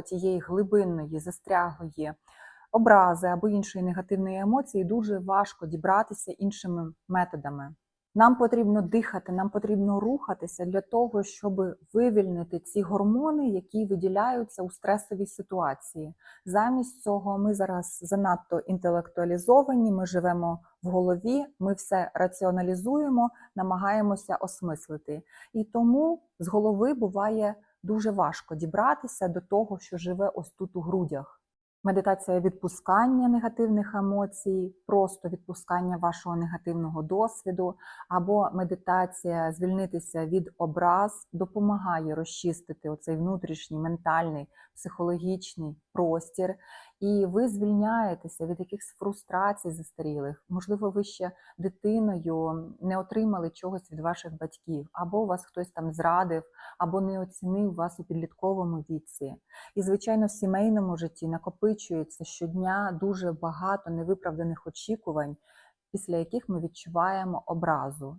тієї глибинної, застряглої образи або іншої негативної емоції, дуже важко дібратися іншими методами. Нам потрібно дихати, нам потрібно рухатися для того, щоб вивільнити ці гормони, які виділяються у стресовій ситуації. Замість цього ми зараз занадто інтелектуалізовані, ми живемо в голові, ми все раціоналізуємо, намагаємося осмислити. І тому з голови буває дуже важко дібратися до того, що живе ось тут у грудях. Медитація відпускання негативних емоцій, просто відпускання вашого негативного досвіду, або медитація звільнитися від образ допомагає розчистити оцей внутрішній ментальний, психологічний простір, і ви звільняєтеся від якихось фрустрацій застарілих. Можливо, ви ще дитиною не отримали чогось від ваших батьків, або вас хтось там зрадив, або не оцінив вас у підлітковому віці. І, звичайно, в сімейному житті накопичується щодня дуже багато невиправданих очікувань, після яких ми відчуваємо образу.